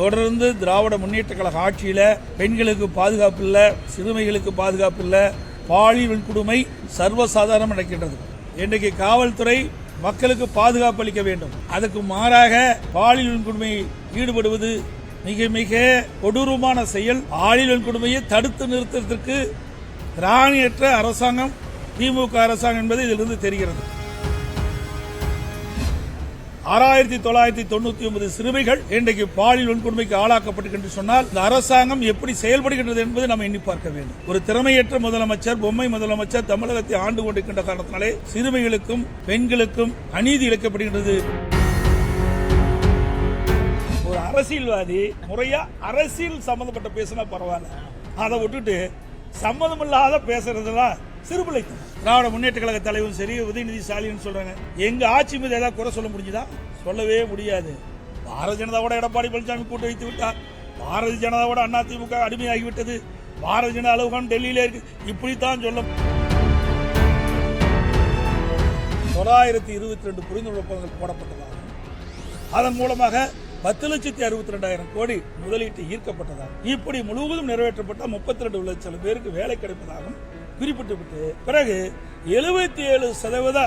தொடர்ந்து திராவிட முன்னேற்ற கழக ஆட்சியில் பெண்களுக்கு பாதுகாப்பு இல்லை சிறுமிகளுக்கு பாதுகாப்பு இல்லை பாலியல் வன்கொடுமை சர்வசாதாரணம் நடக்கின்றது. இன்றைக்கு காவல்துறை மக்களுக்கு பாதுகாப்பு அளிக்க வேண்டும். அதுக்கு மாறாக பாலியல் வன்கொடுமை ஈடுபடுவது மிக மிக கொடூரமான செயல். பாலியல் வன்கொடுமையை தடுத்து நிறுத்துவதற்கு திராணியற்ற அரசாங்கம் திமுக அரசாங்கம் என்பது இதிலிருந்து தெரிகிறது. ஆறாயிரத்தி தொள்ளாயிரத்தி தொண்ணூத்தி ஒன்பது சிறுமிகள் இன்றைக்கு பாலியல் வன்கொடுமைக்கு ஆளாக்கப்பட்டிருக்கின்ற சொன்னால் இந்த அரசாங்கம் எப்படி செயல்படுகின்றது என்பதை நாம் எண்ணி பார்க்க வேண்டும். ஒரு திறமையற்ற முதலமைச்சர் பொம்மை முதலமைச்சர் தமிழகத்தை ஆண்டு கொண்டிருக்கின்ற காரணத்தினாலே சிறுமிகளுக்கும் பெண்களுக்கும் அநீதி இழைக்கப்படுகின்றது. ஒரு அரசியல்வாதி முறையா அரசியல் சம்பந்தப்பட்ட பேசினா பரவாயில்ல. அதை விட்டுட்டு சம்மதமில்லாத பேசுறதுலாம் சிறுபிள்ளைத்தனம் திராவிட முன்னேற்ற கழக தலைவரும் சரி உதயநிதி ஸ்டாலின் சொல்றாங்க. எங்க ஆட்சி மீது ஏதாவது குறை சொல்ல முடிஞ்சுதா? சொல்லவே முடியாது. பாரதிய ஜனதாவோட எடப்பாடி பழனிசாமி கூட்டு வைத்து விட்டார். பாரதிய ஜனதாவோட அதிமுக அடிமையாகிவிட்டது. பாரதிய ஜனதா அலுவலகம் டெல்லியில இருக்கு. இப்படித்தான் சொல்ல தொள்ளாயிரத்தி இருபத்தி ரெண்டு புரிந்துணர்வு ஒப்பந்தங்கள் போடப்பட்டதாகும் அதன் மூலமாக பத்து லட்சத்தி அறுபத்தி ரெண்டாயிரம் கோடி முதலீட்டு ஈர்க்கப்பட்டதாகும் இப்படி முழுவதும் நிறைவேற்றப்பட்ட முப்பத்தி ரெண்டு லட்சம் பேருக்கு வேலை கிடைப்பதாகவும் குறிப்பிட்டு பிறகு எழுபத்தி ஏழு சதவீத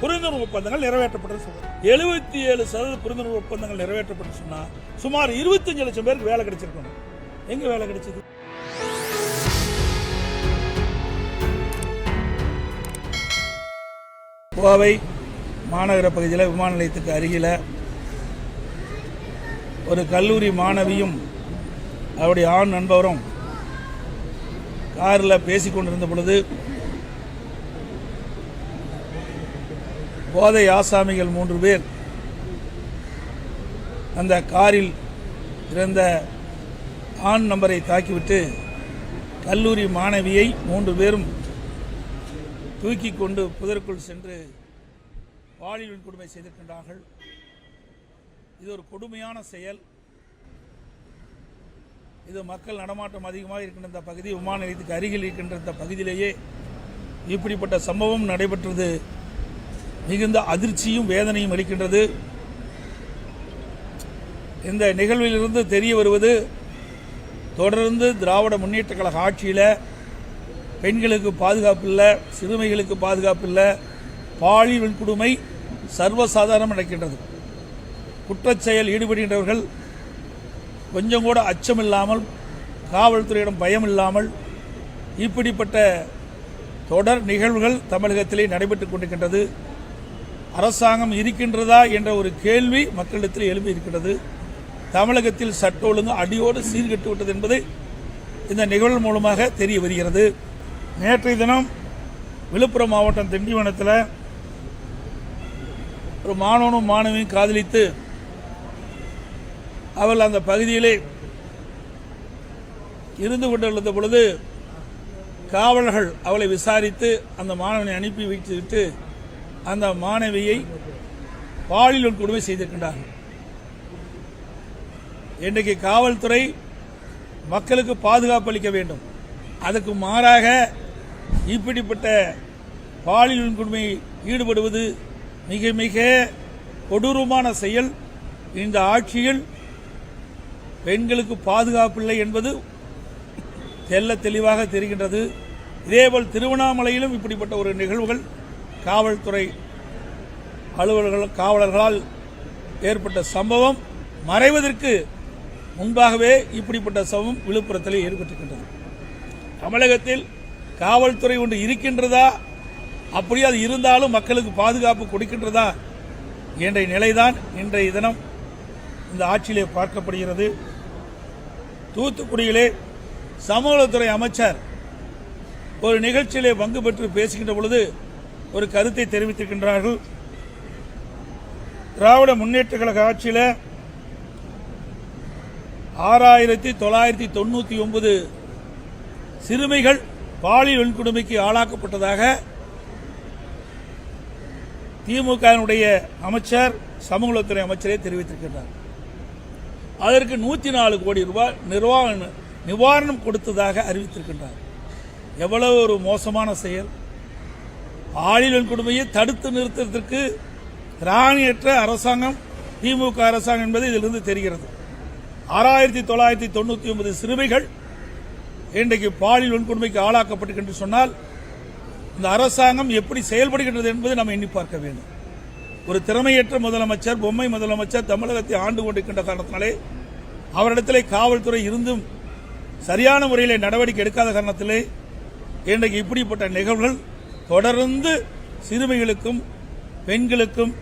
புரிந்துணர்வு ஒப்பந்தங்கள் நிறைவேற்றப்பட்டது சொல்றாங்க எழுபத்தி ஏழு சதவீத புரிந்துணர்வு ஒப்பந்தங்கள் நிறைவேற்றப்பட்டு சொன்னா சுமார் இருபத்தஞ்சு லட்சம் பேருக்கு வேலை கிடைச்சிருக்கணும். எங்க வேலை கிடைச்சது? கோவை மாநகர பகுதியில் விமான நிலையத்துக்கு அருகில் ஒரு கல்லூரி மாணவியும் அவருடைய ஆண் நண்பரும் காரில் பேசி கொண்டிருந்த பொழுது போதை ஆசாமிகள் மூன்று பேர் அந்த காரில் இருந்த ஆண் நம்பரை தாக்கிவிட்டு கல்லூரி மாணவியை மூன்று பேரும் தூக்கி கொண்டு புதருக்குள் சென்று பாலியல் கொடுமை செய்திருக்கின்றார்கள். இது ஒரு கொடுமையான செயல். இது மக்கள் நடமாட்டம் அதிகமாக இருக்கின்ற இந்த பகுதி விமான நிலையத்துக்கு அருகில் இருக்கின்ற இந்த பகுதியிலேயே இப்படிப்பட்ட சம்பவம் நடைபெற்றது. மிகுந்த அதிர்ச்சியும் வேதனையும் அளிக்கின்றது. இந்த நிகழ்விலிருந்து தெரிய வருவது தொடர்ந்து திராவிட முன்னேற்ற கழக ஆட்சியில் பெண்களுக்கு பாதுகாப்பு இல்லை சிறுமிகளுக்கு பாதுகாப்பு இல்லை பாலியல் கொடுமை சர்வசாதாரணம் நடக்கின்றது. குற்றச்செயல் ஈடுபடுகின்றவர்கள் கொஞ்சம் கூட அச்சம் இல்லாமல் காவல்துறையிடம் பயம் இல்லாமல் இப்படிப்பட்ட தொடர் நிகழ்வுகள் தமிழகத்திலே நடைபெற்றுக் கொண்டிருக்கின்றது. அரசாங்கம் இருக்கின்றதா என்ற ஒரு கேள்வி மக்களிடத்தில் எழுப்பி இருக்கின்றது. தமிழகத்தில் சட்ட ஒழுங்கு அடியோடு சீர்கெட்டு விட்டது என்பது இந்த நிகழ்வு மூலமாக தெரிய வருகிறது. நேற்றைய தினம் விழுப்புரம் மாவட்டம் திண்டிவனத்தில் ஒரு மாணவனும் மாணவியும் காதலித்து அவள் அந்த பகுதியிலே இருந்து கொண்டிருந்த பொழுது காவலர்கள் அவளை விசாரித்து அந்த மாணவனை அனுப்பி வைத்துவிட்டு அந்த மாணவியை பாலியல் கொடுமை செய்திருக்கின்றார்கள். இன்றைக்கு காவல்துறை மக்களுக்கு பாதுகாப்பு அளிக்க வேண்டும். அதுக்கு மாறாக இப்படிப்பட்ட பாலியல் கொடுமை ஈடுபடுவது மிக மிக கொடூரமான செயல். இந்த ஆட்சியில் பெண்களுக்கு பாதுகாப்பு இல்லை என்பது தெல்ல தெளிவாக தெரிகின்றது. இதேபோல் திருவண்ணாமலையிலும் இப்படிப்பட்ட ஒரு நிகழ்வுகள் காவல்துறை அலுவலர்கள் காவலர்களால் ஏற்பட்ட சம்பவம் மறைவதற்கு முன்பாகவே இப்படிப்பட்ட சம்பவம் விழுப்புரத்தில் ஏற்பட்டிருக்கின்றது. தமிழகத்தில் காவல்துறை ஒன்று இருக்கின்றதா? அப்படி அது இருந்தாலும் மக்களுக்கு பாதுகாப்பு கொடுக்கின்றதா என்ற நிலைதான் இன்றைய தினம் இந்த ஆட்சியிலே பார்க்கப்படுகிறது. தூத்துக்குடியிலே சமூகத்துறை அமைச்சர் ஒரு நிகழ்ச்சியிலே பங்கு பெற்று பேசுகின்ற பொழுது ஒரு கருத்தை தெரிவித்திருக்கின்றார்கள். திராவிட முன்னேற்ற கழக ஆட்சியில் ஆறாயிரத்தி தொள்ளாயிரத்தி தொண்ணூத்தி ஒன்பது சிறுமிகள் பாலியல் வன்கொடுமைக்கு ஆளாக்கப்பட்டதாக திமுகவினுடைய அமைச்சர் சமூகத்துறை அமைச்சரே தெரிவித்திருக்கின்றார். அதற்கு நூற்றி நாலு கோடி ரூபாய் நிர்வாக நிவாரணம் கொடுத்ததாக அறிவித்திருக்கின்றார். எவ்வளவு ஒரு மோசமான செயல். பாலியல் வன்கொடுமையை தடுத்து நிறுத்தத்திற்கு திராணியற்ற அரசாங்கம் திமுக அரசாங்கம் என்பது இதிலிருந்து தெரிகிறது. ஆறாயிரத்தி தொள்ளாயிரத்தி தொண்ணூற்றி ஒன்பது சிறுமிகள் இன்றைக்கு பாலியல் வன்கொடுமைக்கு ஆளாக்கப்பட்டு என்று சொன்னால் இந்த அரசாங்கம் எப்படி செயல்படுகின்றது என்பதை நாம் எண்ணி பார்க்க வேண்டும். ஒரு திறமையற்ற முதலமைச்சர் பொம்மை முதலமைச்சர் தமிழகத்தை ஆண்டு கொண்டிருக்கின்ற காரணத்தினாலே அவரிடத்திலே காவல்துறை இருந்தும் சரியான முறையில் நடவடிக்கை எடுக்காத காரணத்திலே இன்றைக்கு இப்படிப்பட்ட நிகழ்வுகள் தொடர்ந்து சிறுமிகளுக்கும் பெண்களுக்கும்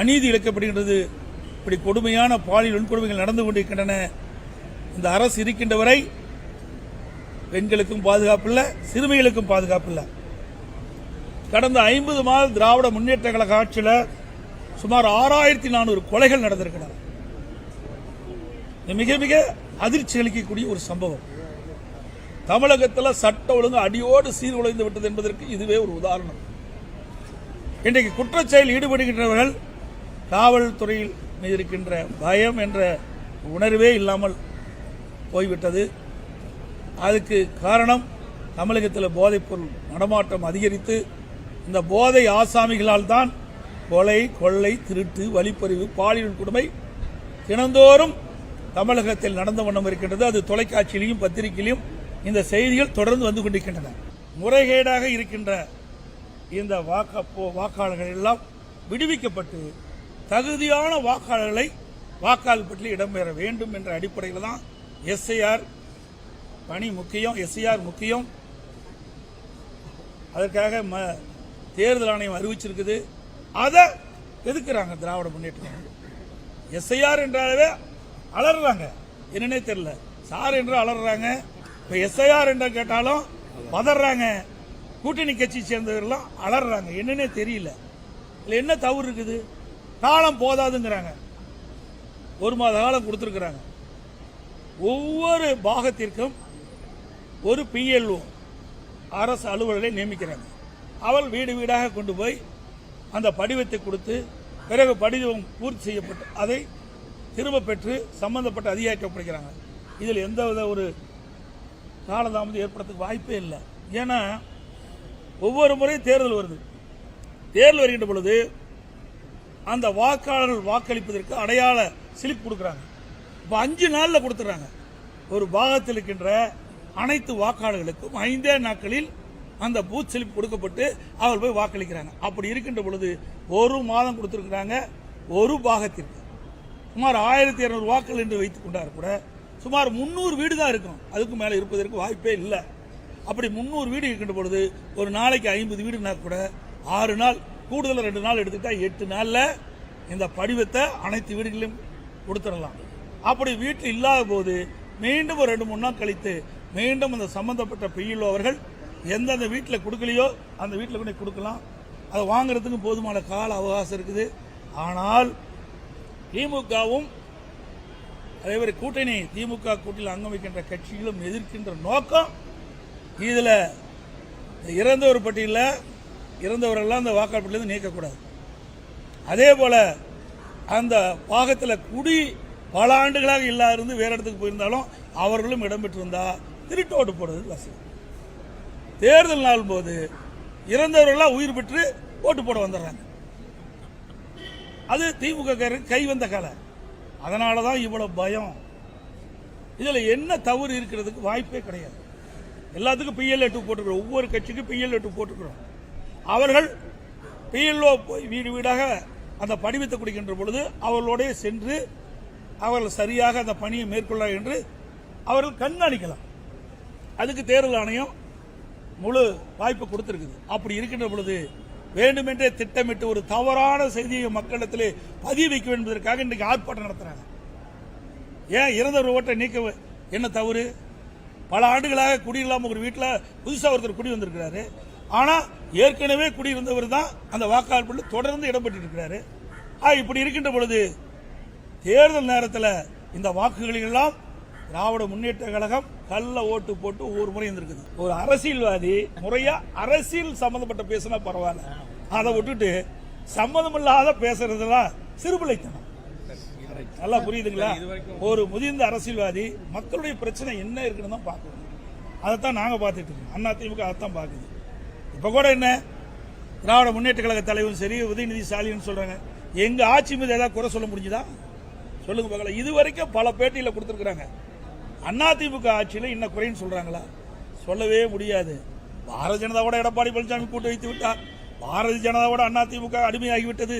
அநீதி இழைக்கப்படுகின்றது. இப்படி கொடுமையான பாலியல் வன்கொடுமைகள் நடந்து கொண்டிருக்கின்றன. இந்த அரசு இருக்கின்ற வரை பெண்களுக்கும் பாதுகாப்பு இல்லை சிறுமிகளுக்கும் பாதுகாப்பு இல்லை. கடந்த ஐம்பது மாத திராவிட முன்னேற்ற கழக ஆட்சியில் சுமார் ஆறாயிரத்தி நானூறு கொலைகள் நடந்திருக்கின்றன இது மிக மிக அதிர்ச்சி அளிக்கக்கூடிய ஒரு சம்பவம். தமிழகத்தில் சட்ட ஒழுங்கு அடியோடு சீர்குலைந்து விட்டது என்பதற்கு இதுவே ஒரு உதாரணம். இன்றைக்கு குற்றச்செயல் ஈடுபடுகின்றவர்கள் காவல்துறையில் மீது இருக்கின்ற பயம் என்ற உணர்வே இல்லாமல் போய்விட்டது. அதுக்கு காரணம் தமிழகத்தில் போதைப்பொருள் நடமாட்டம் அதிகரித்து இந்த போதை ஆசாமிகளால் தான் கொலை கொள்ளை திருட்டு வழிப்பறிவு பாலியல் கொடுமை தினந்தோறும் தமிழகத்தில் நடந்த வண்ணம் இருக்கின்றது. அது தொலைக்காட்சியிலையும் பத்திரிகையிலும் இந்த செய்திகள் தொடர்ந்து வந்து கொண்டிருக்கின்றன. முறைகேடாக இருக்கின்ற இந்த வாக்க போ- வாக்காளர்கள் எல்லாம் விடுவிக்கப்பட்டு தகுதியான வாக்காளர்களை வாக்காளர் பட்டியலில் இடம்பெற வேண்டும் என்ற அடிப்படையில் தான் எஸ்ஐஆர் பணி முக்கியம் எஸ்ஐஆர் முக்கியம். அதற்காக ம தேர்தல் ஆணையம் அறிவிச்சிருக்குது. அதை எதுக்குறாங்க திராவிட முன்னேற்ற எஸ்ஐஆர் என்றாலே அலறாங்க என்னன்னே தெரியல. சார் என்று அலறாங்க இப்போ எஸ்ஐஆர் என்று கேட்டாலும் பதறாங்க. கூட்டணி கட்சி சேர்ந்தவர்கள்லாம் அலறாங்க என்னன்னே தெரியல. இதுல என்ன தவறு இருக்குது? காலம் போதாதுங்கிறாங்க. ஒரு மாத காலம் கொடுத்துருக்குறாங்க. ஒவ்வொரு பாகத்திற்கும் ஒரு பிஎல்ஓ அரசு அலுவலரை நியமிக்கிறாங்க. அவள் வீடு வீடாக கொண்டு போய் அந்த படிவத்தை கொடுத்து பிறகு படிவம் பூர்த்தி செய்யப்பட்டு அதை திரும்ப பெற்று சம்பந்தப்பட்ட அதிகாரிக்கு ஒப்படைக்கிறாங்க இதில் எந்த வித ஒரு காலதாமதம் ஏற்படுறதுக்கு வாய்ப்பே இல்லை. ஏன்னா ஒவ்வொரு முறையும் தேர்தல் வருது. தேர்தல் வருகின்ற பொழுது அந்த வாக்காளர்கள் வாக்களிப்பதற்கு அடையாள சிலிப் கொடுக்குறாங்க. இப்போ அஞ்சு நாளில் கொடுத்துட்றாங்க ஒரு பாகத்தில் இருக்கின்ற அனைத்து வாக்காளர்களுக்கும் ஐந்தே நாட்களில் அந்த பூத் ஸ்லிப் கொடுக்கப்பட்டு அவர் போய் வாக்களிக்கிறாங்க. அப்படி இருக்கின்ற பொழுது ஒரு மாதம் கொடுத்துருக்குறாங்க ஒரு பாகத்திற்கு. சுமார் ஆயிரத்தி இரநூறு வாக்குகள் என்று வைத்துக் கொண்டார் கூட சுமார் முந்நூறு வீடு தான் இருக்கும். அதுக்கு மேலே இருப்பதற்கு வாய்ப்பே இல்லை. அப்படி முந்நூறு வீடு இருக்கின்ற பொழுது ஒரு நாளைக்கு ஐம்பது வீடுனா கூட ஆறு நாள் கூடுதல் ரெண்டு நாள் எடுத்துக்கிட்டா எட்டு நாளில் இந்த படிவத்தை அனைத்து வீடுகளிலும் கொடுத்துடலாம். அப்படி வீட்டில் இல்லாத போது மீண்டும் ஒரு ரெண்டு மூணு நாள் கழித்து மீண்டும் அந்த சம்பந்தப்பட்ட பிஎல்ஓ அவர்கள் எந்தெந்த வீட்டில் கொடுக்கலையோ அந்த வீட்டில் கொண்டு கொடுக்கலாம். அதை வாங்குறதுக்கு போதுமான கால அவகாசம் இருக்குது. ஆனால் திமுகவும் அதே மாதிரி கூட்டணி திமுக கூட்டணியில் அங்கம் வைக்கின்ற கட்சிகளும் எதிர்க்கின்ற நோக்கம் இதில். இறந்தவர் பட்டியலில் இறந்தவரெல்லாம் அந்த வாக்காளர் பட்டியலேருந்து நீக்கக்கூடாது. அதே போல் அந்த பாகத்தில் குடி பல ஆண்டுகளாக இல்லாதிருந்து இருந்து இடத்துக்கு போயிருந்தாலும் அவர்களும் இடம்பெற்றிருந்தால் திருட்டு ஓட்டு போடுறது வசதி. தேர்தல் நாள் போது இறந்தவர்கள்லாம் உயிர் பெற்று ஓட்டு போட வந்துடுறாங்க. அது திமுக கை வந்த கலை. அதனால தான் இவ்வளோ பயம். இதில் என்ன தவறு இருக்கிறதுக்கு வாய்ப்பே கிடையாது. எல்லாத்துக்கும் பிஎல்ஏ டூ போட்டுக்கிறோம். ஒவ்வொரு கட்சிக்கும் பிஎல்ஏ டூ போட்டுக்கிறோம். அவர்கள் பிஎல்ஓ போய் வீடு வீடாக அந்த படிவத்தை கொடுக்கின்ற பொழுது அவர்களோடே சென்று அவர்கள் சரியாக அந்த பணியை மேற்கொள்ள என்று அவர்கள் கண்காணிக்கலாம். அதுக்கு தேர்தல் ஆணையம் முழு வாய்ப்பு கொடுத்திருக்குது. அப்படி இருக்கின்ற பொழுது வேண்டுமென்றே திட்டமிட்டு ஒரு தவறான செய்தியை மக்களிடத்திலே பதிய வைக்க என்பதற்காக இன்றைக்கு ஆர்ப்பாட்டம் நடத்துறாங்க. ஏன் இறந்தவர் ஓட்டை நீக்க என்ன தவறு? பல ஆண்டுகளாக குடியில்லாமல் ஒரு வீட்டில் புதுசாக ஒருத்தர் குடி வந்திருக்கிறாரு. ஆனால் ஏற்கனவே குடியிருந்தவர் தான் அந்த வாக்காளர் தொடர்ந்து இடம்பெற்று இருக்கிறாரு. ஆ, இப்படி இருக்கின்ற பொழுது தேர்தல் நேரத்தில் இந்த வாக்குகளெல்லாம் திராவிட முன்னேற்ற கழகம் கல்ல ஓட்டு போட்டு ஒவ்வொரு முறை இருந்திருக்குது. ஒரு அரசியல்வாதி முறையா அரசியல் சம்பந்தப்பட்ட பேசினா பரவாயில்ல. அதை விட்டுட்டு சம்மந்தமில்லாத பேசுறதுலாம் சிறுபிள்ளைத்தனம். நல்லா புரியுதுங்களா? ஒரு முதிர்ந்த அரசியல்வாதி மக்களுடைய பிரச்சனை என்ன இருக்குன்னு தான் பார்க்கணும். அதைத்தான் நாங்க பார்த்துட்டு இருக்கோம். அண்ணா திமுக அதைத்தான் பார்க்குது. இப்ப கூட என்ன? திராவிட முன்னேற்ற கழக தலைவரும் சரி உதயநிதி ஸ்டாலின் சொல்றாங்க. எங்க ஆட்சி மீது ஏதாவது குறை சொல்ல முடிஞ்சுதா? சொல்லுங்க பார்க்கலாம் இது வரைக்கும் பல பேட்டியில் கொடுத்துருக்குறாங்க. அதிமுக ஆட்சியில் இன்ன குறைன்னு சொல்கிறாங்களா சொல்லவே முடியாது. பாரதிய ஜனதாவோட எடப்பாடி பழனிசாமி கூட்டு வைத்து விட்டார். பாரதிய ஜனதாவோட அதிமுக அடிமையாகிவிட்டது.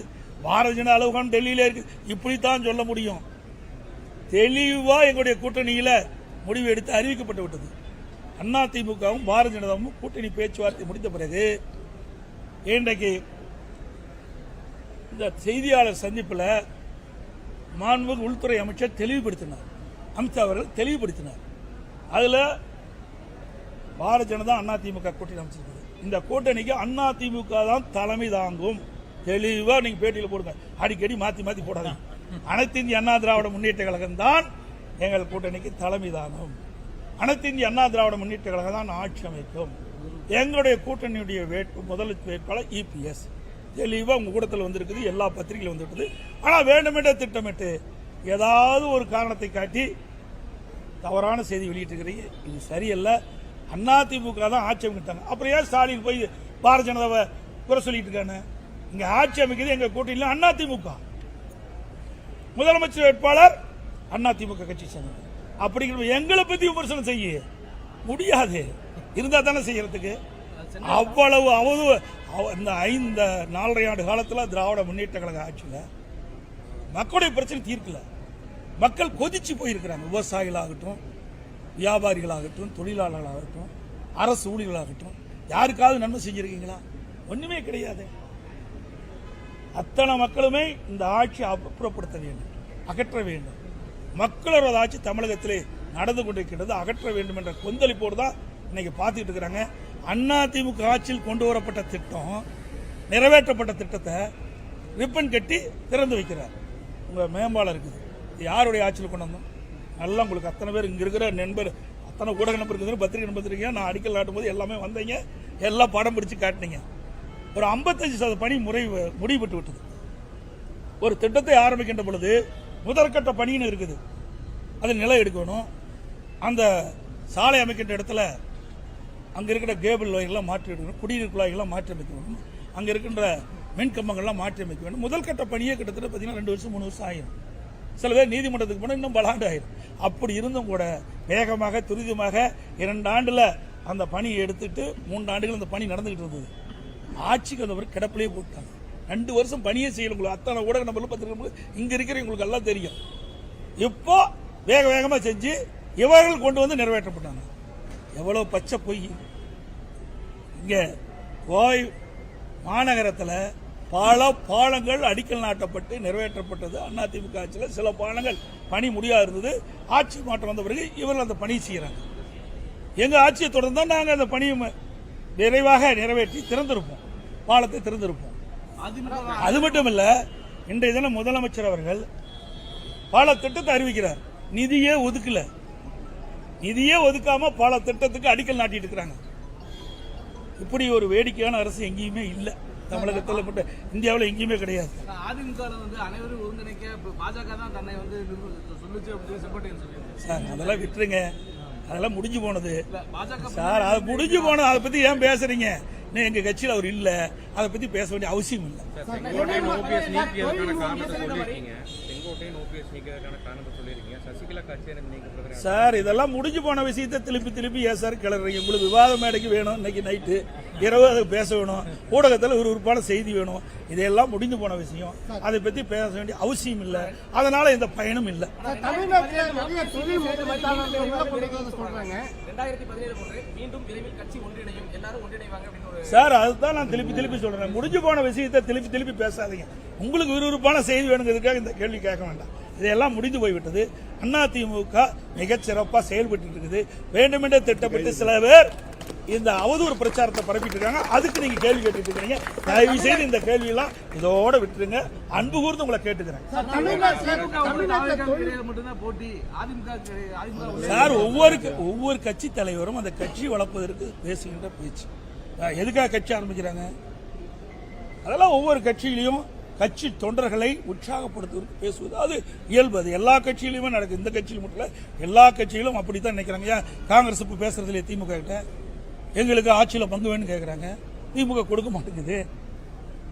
பாரதிய ஜனதா அலுவலகம் டெல்லியில் இருக்கு. இப்படித்தான் சொல்ல முடியும். தெளிவாக எங்களுடைய கூட்டணியில் முடிவு எடுத்து அறிவிக்கப்பட்டு விட்டது. அதிமுகவும் பாரதிய ஜனதாவும் கூட்டணி பேச்சுவார்த்தை முடித்த பிறகு இன்றைக்கு இந்த செய்தியாளர் சந்திப்பில் மாண்புமிகு உள்துறை அமைச்சர் தெளிவுபடுத்தினார். அமித்ஷா அவர்கள் தெளிவுபடுத்தினார். அதில் பாரதிய ஜனதா அதிமுக கூட்டணி அமைச்சிருக்குது. இந்த கூட்டணிக்கு அதிமுக தான் தலைமை தாங்கும். தெளிவாக நீங்கள் பேட்டியில் போடுங்க. அடிக்கடி மாற்றி மாற்றி போடாதீங்க. அனைத்து இந்திய அண்ணா திராவிட முன்னேற்ற கழகம் தான் எங்கள் கூட்டணிக்கு தலைமை தாங்கும். அனைத்து இந்திய அண்ணா திராவிட முன்னேற்ற கழகம் தான் ஆட்சி அமைக்கும். எங்களுடைய கூட்டணியுடைய வேட்பு முதல் வேட்பாளர் இபிஎஸ் தெளிவாக உங்கள் கூட்டத்தில் வந்திருக்குது எல்லா பத்திரிகையிலும் வந்துருக்குது ஆனால் வேண்டுமென்றே திட்டமிட்டு ஏதாவது ஒரு காரணத்தை காட்டி தவறான செய்தி வெளியிட்டிருக்கிறீங்க. இது சரியல்ல. அதிமுக தான் ஆட்சி அமைக்கிட்டாங்க. அப்புறம் ஏன் ஸ்டாலின் போய் பாரதிய ஜனதாவை குறை சொல்லிட்டு இருக்கானு? இங்க ஆட்சி அமைக்கிறது எங்க கூட்டணியில் அதிமுக முதலமைச்சர் வேட்பாளர் அதிமுக கட்சி சேர்ந்தது அப்படிங்கிற எங்களை பத்தி விமர்சனம் செய்ய. முடியாது. இருந்தா தானே செய்யறதுக்கு. அவ்வளவு அவது அவ- இந்த ஐந்து நாலரை ஆண்டு காலத்தில் திராவிட முன்னேற்ற கழக ஆட்சியில் மக்களுடைய பிரச்சனை தீர்க்கலை. மக்கள் கொதிச்சு போயிருக்கிறாங்க. விவசாயிகளாகட்டும் வியாபாரிகளாகட்டும் தொழிலாளர்களாகட்டும் அரசு ஊழியர்களாகட்டும். யாருக்காவது நன்மை செஞ்சிருக்கீங்களா? ஒண்ணுமே கிடையாது. அத்தனை மக்களுமே இந்த ஆட்சி அப்புறப்படுத்த வேண்டும் அகற்ற வேண்டும். மக்களோட ஆட்சி தமிழகத்திலே நடந்து கொண்டிருக்கின்றது அகற்ற வேண்டும் என்ற கொந்தளிப்போடு தான் இன்னைக்கு பார்த்துக்கிட்டு இருக்கிறாங்க. அண்ணா திமுக ஆட்சியில் கொண்டு வரப்பட்ட திட்டம் நிறைவேற்றப்பட்ட திட்டத்தை ரிப்பன் கட்டி திறந்து வைக்கிறார். உங்க மேம்பாலம் இருக்குது. யாருடைய ஆட்சியில் கொண்டு வந்தோம்? நல்லா உங்களுக்கு அத்தனை பேர் இங்கே இருக்கிற நண்பர் அத்தனை ஊடக நம்பர் இருக்குது பத்திரிகை நம்பர் இருக்கீங்க நான் அடிக்கல் நாட்டும் போது எல்லாமே வந்தீங்க. எல்லாம் படம் பிடிச்சி காட்டினீங்க. ஒரு 55% சதவீத பணி முறை முடிவுபட்டு விட்டது. ஒரு திட்டத்தை ஆரம்பிக்கின்ற பொழுது முதற்கட்ட பணின்னு இருக்குது. அது நிலை எடுக்கணும். அந்த சாலை அமைக்கின்ற இடத்துல அங்கே இருக்கிற கேபிள் வயர்லாம் மாற்றி எடுக்கணும் குடிநீர் குழாய்கள்லாம் மாற்றி அமைக்க வேண்டும். அங்கே இருக்கின்ற மின் கம்பங்கள்லாம் மாற்றி அமைக்க வேண்டும். முதல் கட்ட பணியே கிட்டத்தட்ட பார்த்தீங்கன்னா ரெண்டு வருஷம் மூணு வருஷம் ஆகிடும் சில பேர் நீதிமன்றத்துக்கு போனால் இன்னும் பலாண்டு ஆயிடும் அப்படி இருந்தும் கூட வேகமாக துரிதமாக இரண்டு ஆண்டில் அந்த பணியை எடுத்துட்டு மூன்று ஆண்டுகள் அந்த பணி நடந்துகிட்டு இருந்தது. ஆட்சிக்கு அந்த கிடப்பிலே போட்டாங்க. ரெண்டு வருஷம் பணியே செய்யல உங்களுக்கு அத்தனை ஊடக நம்பர்ல இங்கே இங்க இருக்கிறவங்களுக்கு எல்லாம் தெரியும். இப்போ வேக வேகமா செஞ்சு இவர்கள் கொண்டு வந்து நிறைவேற்றப்பட்டாங்க. எவ்வளவு பச்சை பொய். இங்க கோவை மாநகரத்தில் பல பாலங்கள் அடிக்கல் நாட்டப்பட்டு நிறைவேற்றப்பட்டது. அதிமுக ஆட்சியில் சில பாலங்கள் பணி முடியாது இருந்தது. ஆட்சி மாற்றம் வந்த பிறகு இவர்கள் அந்த பணி செய்கிறாங்க எங்கள் ஆட்சியை தொடர்ந்தா நாங்கள் அந்த பணியை நிறைவாக நிறைவேற்றி திறந்திருப்போம். பாலத்தை திறந்திருப்போம். அது மட்டும் இல்லை இன்றைய தினம் முதலமைச்சர் அவர்கள் பல திட்டத்தை அறிவிக்கிறார். நிதியே ஒதுக்கல. நிதியே ஒதுக்காம பல திட்டத்துக்கு அடிக்கல் நாட்டிட்டு இருக்கிறாங்க. இப்படி ஒரு வேடிக்கையான அரசு எங்கேயுமே இல்லை. தமிழகத்தில் மட்டும் இந்தியாவில் எங்கேயுமே கிடையாது. அதிமுக வந்து அனைவரும் ஒருங்கிணைக்க இப்ப பாஜக தான் தன்னை வந்து சொல்லுச்சு அப்படின்னு செப்பட்டேன் சொல்லி சார் அதெல்லாம் விட்டுருங்க. அதெல்லாம் முடிஞ்சு போனது. இல்ல பாஜக சார் அது முடிஞ்சு போனது. அதை பத்தி ஏன் பேசுறீங்க? இன்னும் எங்க கட்சியில் அவர் இல்ல. அதை பத்தி பேச வேண்டிய அவசியம் இல்லை. செங்கோட்டையன் ஓபிஎஸ் நீக்கியதற்கான காரணத்தை சொல்லியிருக்கீங்க? சசிகலா கட்சியை நீக்கப்படுகிற சார் இதெல்லாம் முடிஞ்சு போன விஷயத்தை திருப்பி திருப்பி ஏன் சார் கிளறீங்க? உங்களுக்கு விவாத மேடைக்கு வேணும் இன்னைக்கு நைட்டு இரவு அதை பேச வேணும். ஊடகத்தில் விறுவிறுப்பான செய்தி வேணும். இதெல்லாம் முடிஞ்சு போன விஷயம். அதை பத்தி பேச வேண்டிய அவசியம் இல்லை. அதனால இந்த பயனும் இல்லை. சார் அதுதான் நான் திருப்பி திருப்பி சொல்றேன். முடிஞ்சு போன விஷயத்தை திருப்பி திருப்பி பேசாதீங்க. உங்களுக்கு விறுவிறுப்பான செய்தி வேணுங்கிறதுக்காக இந்த கேள்வி கேட்க வேண்டாம். இதெல்லாம் முடிந்து போய்விட்டது. அதிமுக மிகச் சிறப்பாக செயல்பட்டு இருக்குது வேண்டுமென்றே திட்டப்பட்டு சில பேர் இந்த அவதூறு பிரச்சாரத்தை பரப்பிட்டு இருக்காங்க அதுக்கு நீங்க கேள்வி கேட்டுட்டு இருக்கீங்க தயவு செய்து இந்த கேள்வியெல்லாம் இதோட விட்டுருங்க. அன்பு கூர்ந்து உங்களை கேட்டுக்கிறேன். சார் ஒவ்வொரு ஒவ்வொரு கட்சி தலைவரும் அந்த கட்சி வளர்ப்பதற்கு பேசுகின்ற பேச்சு. எதுக்காக கட்சி ஆரம்பிக்கிறாங்க? அதெல்லாம் ஒவ்வொரு கட்சியிலையும் கட்சி தொண்டர்களை உற்சாகப்படுத்துவதற்கு பேசுவது. அது இயல்பு. அது எல்லா கட்சியிலுமே நடக்குது. இந்த கட்சியில் மட்டும் இல்லை எல்லா கட்சியிலும் அப்படித்தான் நினைக்கிறாங்க. ஏன்? காங்கிரஸ் இப்போ பேசுறதுல திமுக கிட்ட. எங்களுக்கு ஆட்சியில் பங்கு வேணும்னு கேட்குறாங்க திமுக கொடுக்க மாட்டேங்குது.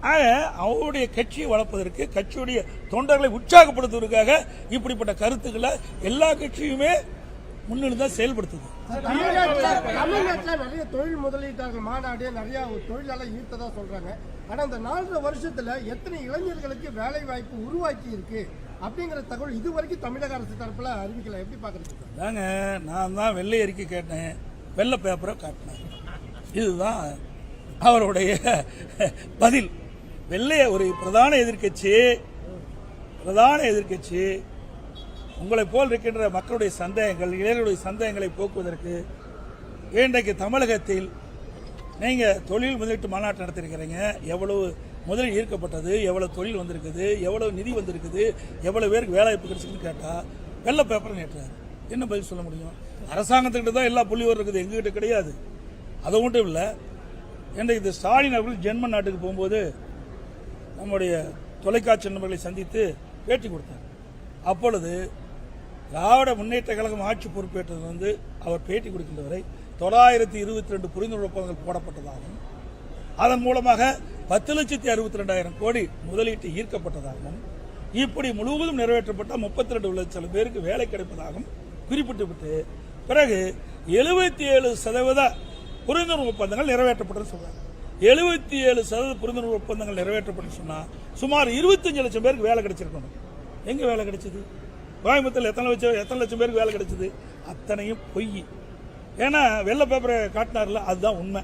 ஆக அவருடைய கட்சியை வளர்ப்பதற்கு கட்சியுடைய தொண்டர்களை உற்சாகப்படுத்துவதற்காக இப்படிப்பட்ட கருத்துக்களை எல்லா கட்சியுமே முன்னிருந்து தான் செயல்படுத்துது. தமிழ்நாட்டுல நிறைய தொழில் முதலீட்டாளர்கள் மாநாடு நிறைய தொழிலாளர் ஈர்த்ததா சொல்றாங்க. ஆனா இந்த நாலரை வருஷத்துல எத்தனை இளைஞர்களுக்கு வேலை வாய்ப்பு உருவாக்கி இருக்கு அப்படிங்கிற தகவல் இது வரைக்கும் தமிழக அரசு தரப்புல அறிவிக்கல. எப்படி பாக்குறீங்க? தாங்க நான் தான் வெள்ளை அறிக்கை கேட்டேன். வெள்ளை பேப்பரை காட்டினேன். இதுதான் அவருடைய பதில். வெள்ளைய ஒரு பிரதான எதிர்க்கட்சி பிரதான எதிர்க்கட்சி உங்களை போல் இருக்கின்ற மக்களுடைய சந்தேகங்கள் இளைஞருடைய சந்தேகங்களை போக்குவதற்கு இன்றைக்கு தமிழகத்தில் நீங்கள் தொழில் முதலீட்டு மாநாட்டு நடத்திருக்கிறீங்க. எவ்வளவு முதலில் ஈர்க்கப்பட்டது எவ்வளவு தொழில் வந்திருக்குது எவ்வளவு நிதி வந்திருக்குது எவ்வளோ பேருக்கு வேலைவாய்ப்பு வாய்ப்பு கேட்டால் வெள்ள வெள்ளை பேப்பர் நேற்றார். என்ன பதில் சொல்ல முடியும்? அரசாங்கத்துக்கிட்ட தான் எல்லா புள்ளி இருக்குது எங்ககிட்ட கிடையாது. அது மட்டும் இல்லை இன்றைக்கு இந்த ஸ்டாலின் அவர்கள் ஜெர்மன் நாட்டுக்கு போகும்போது நம்முடைய தொலைக்காட்சி நண்பர்களை சந்தித்து பேட்டி கொடுத்தார். அப்பொழுது திராவிட முன்னேற்ற கழகம் ஆட்சி பொறுப்பேற்றது வந்து அவர் பேட்டி கொடுக்கின்ற வரை தொள்ளாயிரத்தி இருபத்தி ரெண்டு புரிந்துணர்வு ஒப்பந்தங்கள் போடப்பட்டதாகவும் அதன் மூலமாக பத்து லட்சத்தி அறுபத்தி ரெண்டாயிரம் கோடி முதலீட்டு ஈர்க்கப்பட்டதாகவும் இப்படி முழுவதும் நிறைவேற்றப்பட்ட முப்பத்தி ரெண்டு லட்சம் பேருக்கு வேலை கிடைப்பதாகவும் குறிப்பிட்டுவிட்டு பிறகு எழுபத்தி ஏழு சதவீத புரிந்துணர்வு ஒப்பந்தங்கள் நிறைவேற்றப்பட்டது சொல்றாங்க எழுபத்தி ஏழு சதவீத புரிந்துணர்வு ஒப்பந்தங்கள் நிறைவேற்றப்பட்டு சொன்னால் சுமார் இருபத்தஞ்சு லட்சம் பேருக்கு வேலை கிடைச்சிருக்கணும். எங்க வேலை கிடைச்சது? கோயம்புத்தூர்ல எத்தனை லட்சம் எத்தனை லட்சம் பேருக்கு வேலை கிடைச்சிது? அத்தனையும் பொய். ஏன்னா வெள்ளை பேப்பரை காட்டினார்ல அதுதான் உண்மை.